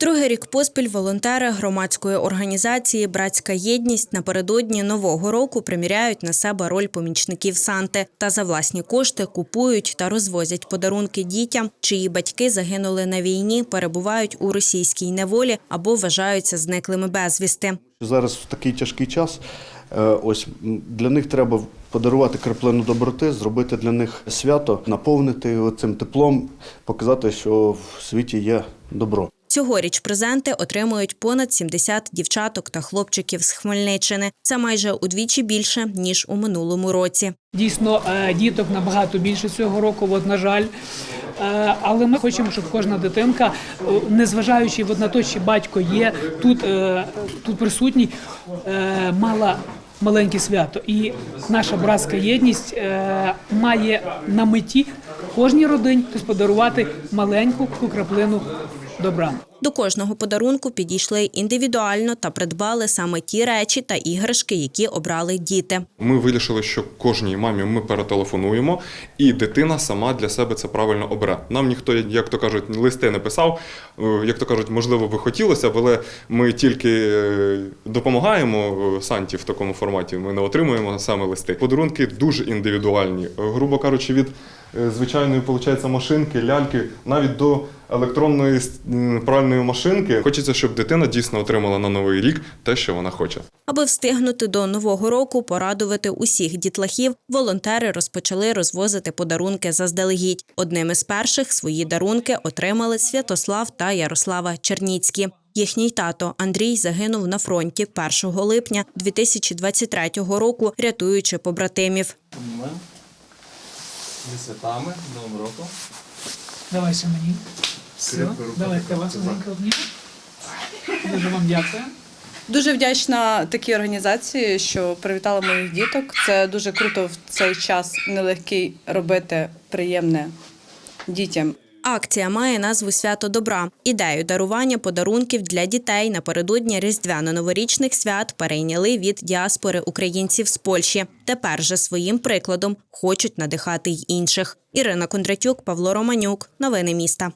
Другий рік поспіль волонтери громадської організації Братська єдність напередодні нового року приміряють на себе роль помічників Санти та за власні кошти купують та розвозять подарунки дітям, чиї батьки загинули на війні, перебувають у російській неволі або вважаються зниклими безвісти. Зараз в такий тяжкий час. е, Ось для них треба подарувати краплину доброти, зробити для них свято, наповнити його цим теплом, показати, що в світі є добро. Цьогоріч презенти отримують понад 70 дівчаток та хлопчиків з Хмельниччини. Це майже удвічі більше ніж у минулому році. Дійсно, е, діток набагато більше цього року, от, на жаль. Е, Але ми хочемо, щоб кожна дитинка, е, незважаючи те, чи батько є тут, тут присутній, мала маленьке свято. І наша братська єдність має на меті кожній родині подарувати маленьку краплину добра. До кожного подарунку підійшли індивідуально та придбали саме ті речі та іграшки, які обрали діти. Ми вирішили, що кожній мамі ми перетелефонуємо, і дитина сама для себе це правильно обере. Нам ніхто, як то кажуть, листи не писав. Е, Як то кажуть, можливо, би хотілося, але ми тільки е, допомагаємо е, Санті в такому форматі. Ми не отримуємо саме листи. Подарунки дуже індивідуальні. Грубо кажучи, від звичайної виходить, машинки, ляльки, навіть до електронної пральної машинки. Хочеться, щоб дитина дійсно отримала на новий рік те, що вона хоче. Аби встигнути до нового року порадувати усіх дітлахів, волонтери розпочали розвозити подарунки заздалегідь. Одним із перших свої дарунки отримали Святослав та Ярослава Черніцькі. Їхній тато Андрій загинув на фронті 1 липня 2023 року, рятуючи побратимів. Ми святами, Новим роком. Давайте мені. Все, давайте вас маленько. Дуже вам дякую. Дуже вдячна такій організації, що привітала моїх діток. Це дуже круто в цей час нелегкий робити приємне дітям. Акція має назву Свято добра. Ідею дарування подарунків для дітей напередодні різдвяно-новорічних свят перейняли від діаспори українців з Польщі. Тепер же своїм прикладом хочуть надихати й інших. Ірина Кондратюк, Павло Романюк. Новини міста.